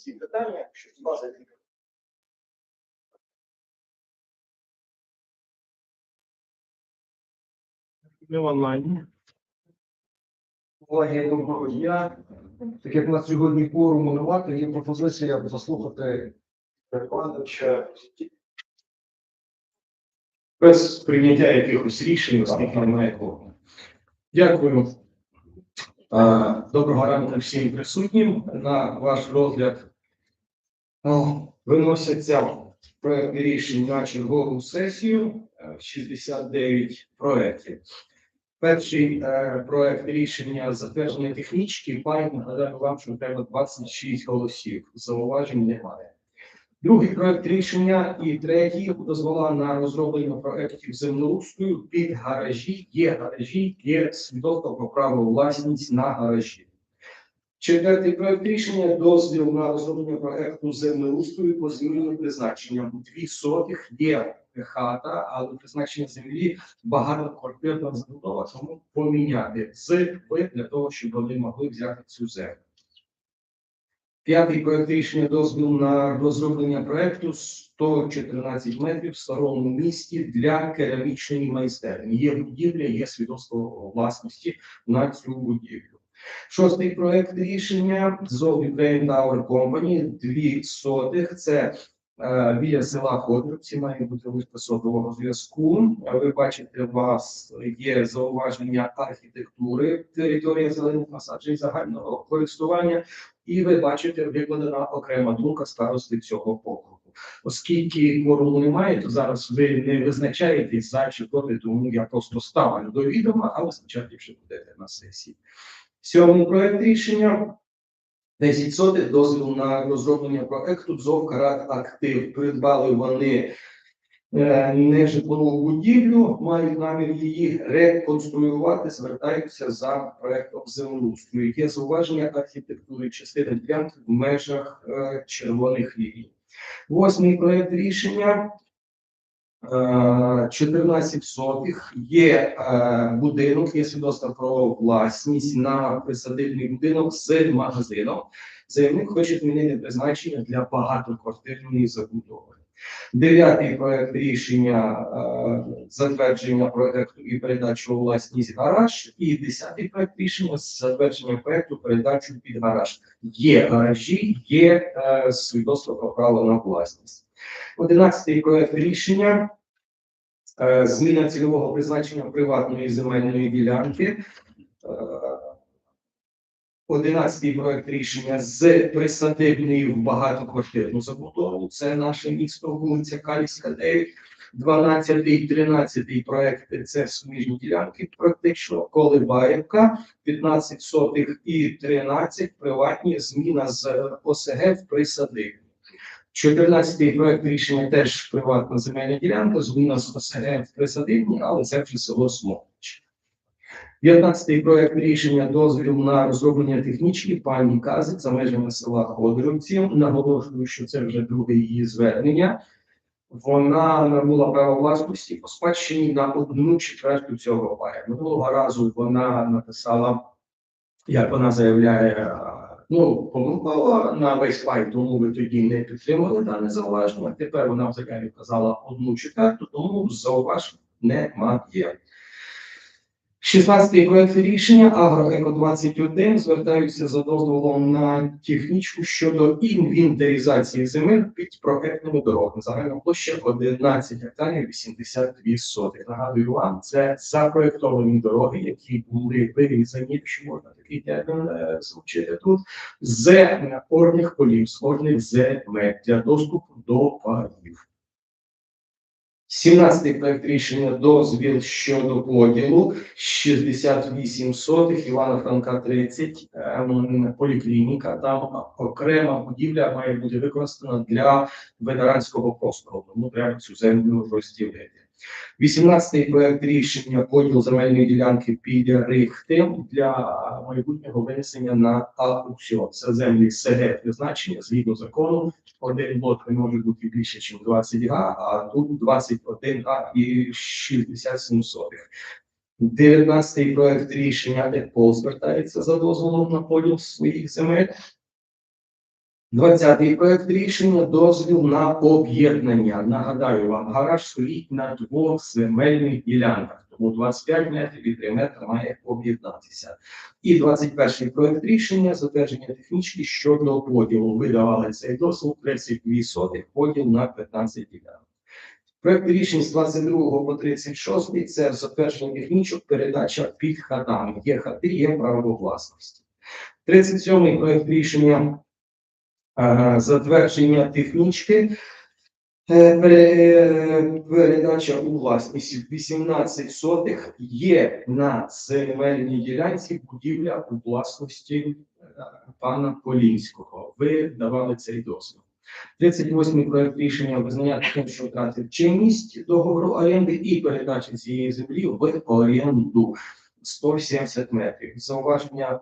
ці питання, що база Ми в онлайні. Колеги, доброго дня. Так як у нас сьогодні форуму нема, то є пропозиція заслухати перекладача. Без прийняття якихось рішень, оскільки немає кого. Дякую. Доброго ранку всім присутнім. На ваш розгляд а, виносяться проекти рішень на чергову сесію е, 69 проєктів. Перший е, проект рішення затверджений технічки. Пані нагадаю вам, що треба 26 голосів. Зауважень немає. Другий проект рішення і третій дозвола на розроблення проектів землеустрою під гаражі. Є гаражі, є свідоцтво про право власність на гаражі. Четвертий проект рішення дозвіл на розроблення проекту землеустрою по зміні призначення. Дві сотих є хата, але призначення землі багатоквартирна забудова, тому поміняти з для того, щоб вони могли взяти цю землю. П'ятий проект рішення дозвіл на розроблення проекту 114 метрів в старому місті для керамічної майстерні. Є будівля, є свідоцтво власності на цю будівлю. Шостий проект рішення ЗОВ Ukraine Tower Company, дві сотих. Це е, біля села Ходорівці, має бути лише сотового зв'язку. Ви бачите, у вас є зауваження архітектури, територія зелених насаджень загального користування і ви бачите викладена окрема думка старости цього округу. Оскільки кворуму немає, то зараз ви не визначаєтесь за чи проти, тому я просто ставлю до відома, а ви спочатку вже будете на сесії. Сьомий проект рішення. 10 сотих дозвіл на розроблення проекту ЗОВ «Карат Актив. Придбали вони е, нежитлову будівлю, мають намір її реконструювати, звертаються за проектом землеустрою. Є зауваження архітектури частини ділянки в межах е, червоних ліній. Восьмий проект рішення. Е, 14 сотих є е, будинок, є свідоцтво про власність на присадибний будинок з магазином. Заявник хоче змінити призначення для багатоквартирної забудови. Дев'ятий проект рішення е, затвердження проекту і передачу власність гараж. І десятий проект рішення затвердження проекту передачу під гараж. Є гаражі, є е, свідоцтво про право на власність. Одинадцятий проект рішення. е, Зміна цільового призначення приватної земельної ділянки. Е, Одинадцятий проект рішення з присадибної в багатоквартирну забудову. Це наше місто, вулиця Калівська, 9. 12 і 13 проекти це суміжні ділянки, практично Колибаївка, 15 сотих і 13 приватні зміна з ОСГ в присадибні. 14 проект рішення теж приватна земельна ділянка, зміна з ОСГ в присадибні, але це вже село Смолич. 15 проект рішення дозвіл на розроблення технічки пані Казик за межами села Ходорівці. Наголошую, що це вже друге її звернення. Вона набула право власності по спадщині на одну четверту цього паю. Минулого разу вона написала, як вона заявляє, ну, помилкова на весь пай, тому ви тоді не підтримали дане зауваження. Тепер вона взагалі вказала одну четверту, тому зауважень немає. 16 проект рішення Агроеко 21 звертаються за дозволом на технічку щодо інвентаризації земель під проектними дорогами. Загальна площа 11 гектарів 82 сотих. Нагадую вам, це запроектовані дороги, які були вирізані, якщо можна такий термін е, звучити тут, з е, орних полів, з орних земель для доступу до паїв. 17 проект рішення дозвіл щодо поділу 68 сотих Івана Франка 30 ем, поліклініка. Там окрема будівля має бути використана для ветеранського простору, тому треба цю землю розділити. 18 проект рішення поділ земельної ділянки під Рихти для майбутнього винесення на аукціон. Це землі СГ призначення згідно закону. Один лот не може бути більше, ніж 20 га, а тут 21 га і 67 сотих. 19 проект рішення ЕПОЛ звертається за дозволом на поділ своїх земель. 20-й проект рішення дозвіл на об'єднання. Нагадаю вам, гараж стоїть на двох земельних ділянках, тому 25 метрів і 3 метри має об'єднатися. І 21-й проект рішення затвердження технічки щодо поділу. Видавали цей дозвіл 32 сотих, поділ на 15 ділянок. Проект рішень з 22 по 36 це затвердження технічок, передача під хатами. Є хати, є право власності. 37-й проект рішення затвердження технічки. Е, Передача у власність 18 сотих є на земельній ділянці будівля у власності е, пана Полінського. Ви давали цей дозвіл. 38-й проект рішення визнання таким, що втратив чинність договору оренди і передачі цієї землі в оренду 170 метрів. Зауваження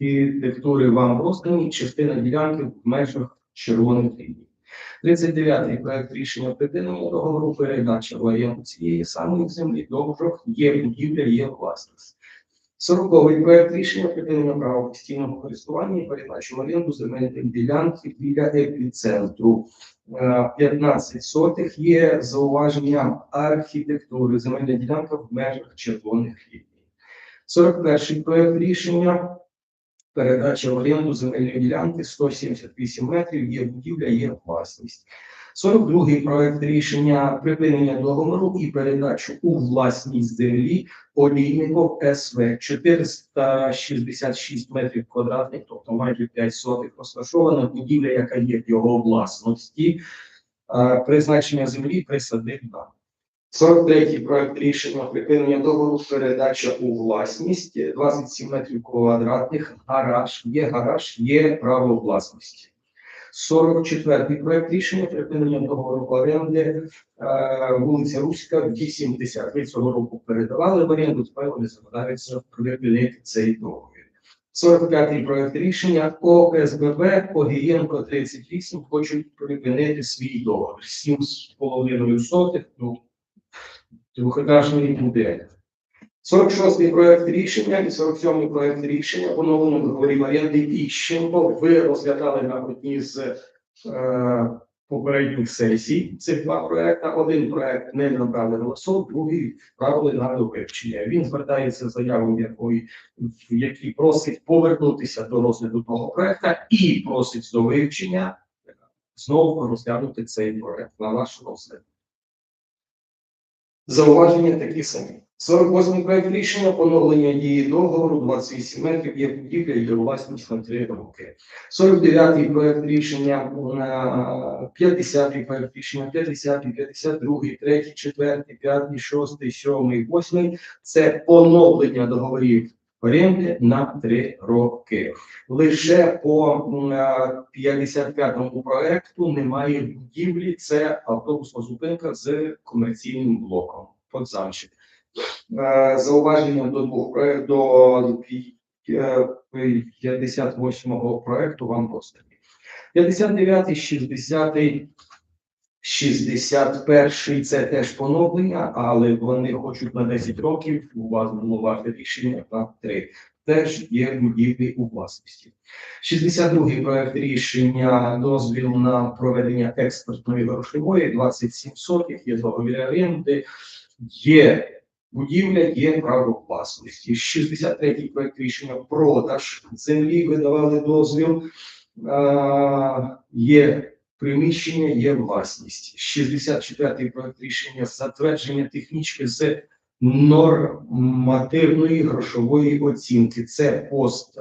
архітектури вам роздані, частина ділянки в межах червоних ліній. 39-й проект рішення припинення договору передачі в оренду цієї самої землі довжок є будівля, є власність. 40-й проект рішення припинення права постійного користування і передачі в оренду земельних ділянки біля епіцентру. Е, 15 сотих є зауваження архітектури земельна ділянка в межах червоних ліній. 41-й проект рішення передача в оренду земельної ділянки 178 метрів, є будівля, є власність. 42-й проект рішення припинення договору і передачу у власність землі олійников СВ 466 метрів квадратних, тобто майже 5 сотих розташована будівля, яка є в його власності, Е, призначення землі присадибна. 43-й проект рішення припинення договору передача у власність 27 метрів квадратних, гараж, є гараж, є право власності. 44-й проект рішення припинення договору оренди е, вулиця Руська 80. Ви цього року передавали в оренду, тепер вони закладаються припинити цей договір. 45-й проект рішення ОСББ Огієнко 38 хочуть припинити свій договір. 7,5 сотих, ну, двохетажний будинок. 46-й проект рішення і 47-й проект рішення по новому договорі оренди Іщенко ви розглядали на одній з е, попередніх сесій цих два проекти. Один проект не набрали голосов, другий відправили на вивчення. Він звертається з заявою, якої в якій просить повернутися до розгляду того проекта і просить до вивчення знову розглянути цей проект на ваш розгляд. Зауваження такі самі. 48 проект рішення поновлення дії договору 28 метрів є будівля і власність на 3 роки. 49 проект рішення, е, 50 проект рішення, 50, 52, 3, 4, 5, 6, 7, 8 це поновлення договорів оренди на 3 роки. Лише по е, 55-му проекту немає будівлі, це автобусна зупинка з комерційним блоком. Подзамчик. Е, Зауваження до двох проєктів до е, 58-го проекту вам роздані. 59-й, 60-й, 61-й – це теж поновлення, але вони хочуть на 10 років. У вас було варте рішення на 3. Теж є будівлі у власності. 62-й проект рішення дозвіл на проведення експертної грошової 27 сотих, є договір оренди, є будівля, є право власності. 63-й проект рішення продаж землі видавали дозвіл. Є приміщення, є власність. 64-й проект рішення затвердження технічки з нормативної грошової оцінки. Це пост,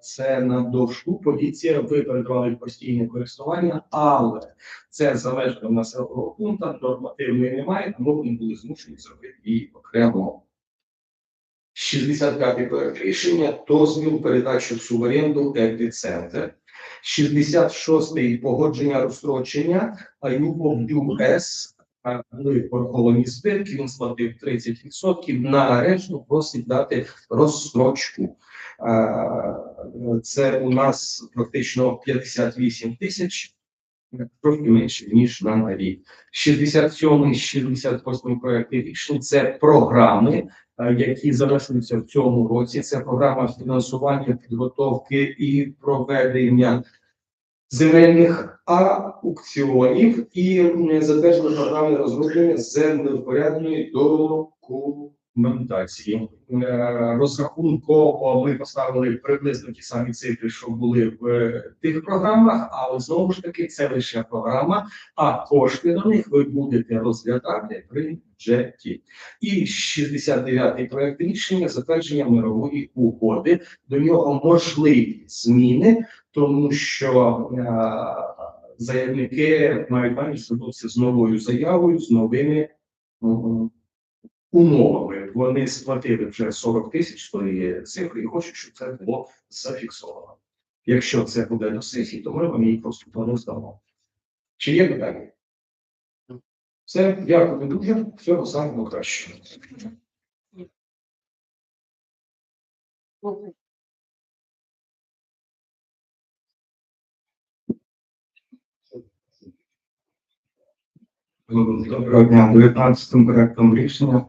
це на довжку. Поліція ви передавали постійне користування, але це за межами населеного пункту, нормативної немає, тому вони були змушені зробити її окремо. 65-й проект рішення дозвіл передачі в суборенду епіцентр. 66-й погодження розстрочення ЮС були пораховані збитки, він сплатив 30%, на решту просить дати розстрочку. Це у нас практично 58 тисяч, трохи менше, ніж на рік. 67 68 проекти рішень це програми які завершуються в цьому році. Це програма фінансування підготовки і проведення земельних аукціонів і затвердження програми розроблення землевпорядної документації. Е, Розрахунково ми поставили приблизно ті самі цифри, що були в е, тих програмах, але знову ж таки це лише програма, а кошти до них ви будете розглядати при бюджеті. І 69-й проект рішення затвердження мирової угоди. До нього можливі зміни, тому що е, заявники мають намір з новою заявою, з новими умовами. Вони сплатили вже 40 тисяч тої цифри і хочуть, щоб це було зафіксовано. Якщо це буде до сесії, то ми вам її просто плану здамо. Чи є питання? Все, дякую дуже. Всього самого кращого. Доброго дня. 19 проектом рішення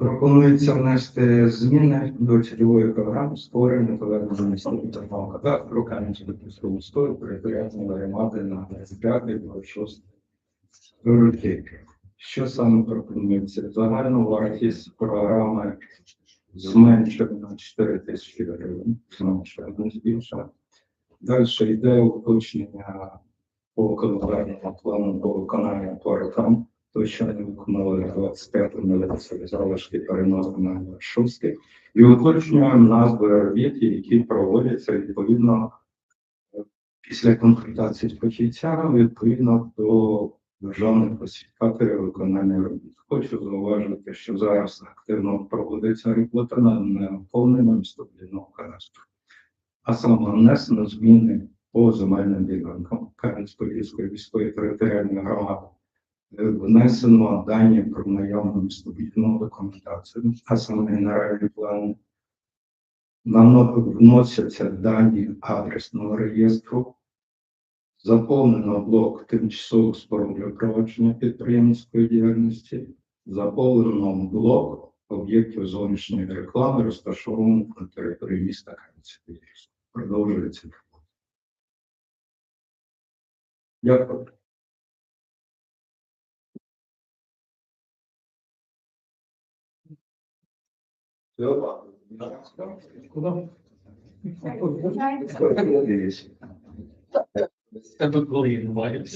пропонується внести зміни до цільової програми створення повернення міського кадастру Кам'янського стою територіальної громади на 25-26 роки. Що саме пропонується? Загальну вартість програми зменшено на 4 тисячі гривень, зменшено, не збільшено. Далі йде уточнення по календарному плану по виконанню порокам, то що не виконали 25 місяці залишки переносимо на 6 і уточнюємо назви робіт, які проводяться відповідно е, після консультації з фахівцями, відповідно до державних класифікаторів виконання робіт. Хочу зауважити, що зараз активно проводиться робота над наповненням містобудівного кадастру. А саме внесено зміни по земельним ділянкам Кам'янської міської територіальної громади. Внесено дані про наявну містобудівну документацію, а саме генеральний план. Вносяться дані адресного реєстру. Заповнено блок тимчасових споруд для провадження підприємницької діяльності. Заповнено блок об'єктів зовнішньої реклами, розташованих на території міста Кам'янської. Продовжується. Дякую. Yok. Typically in white.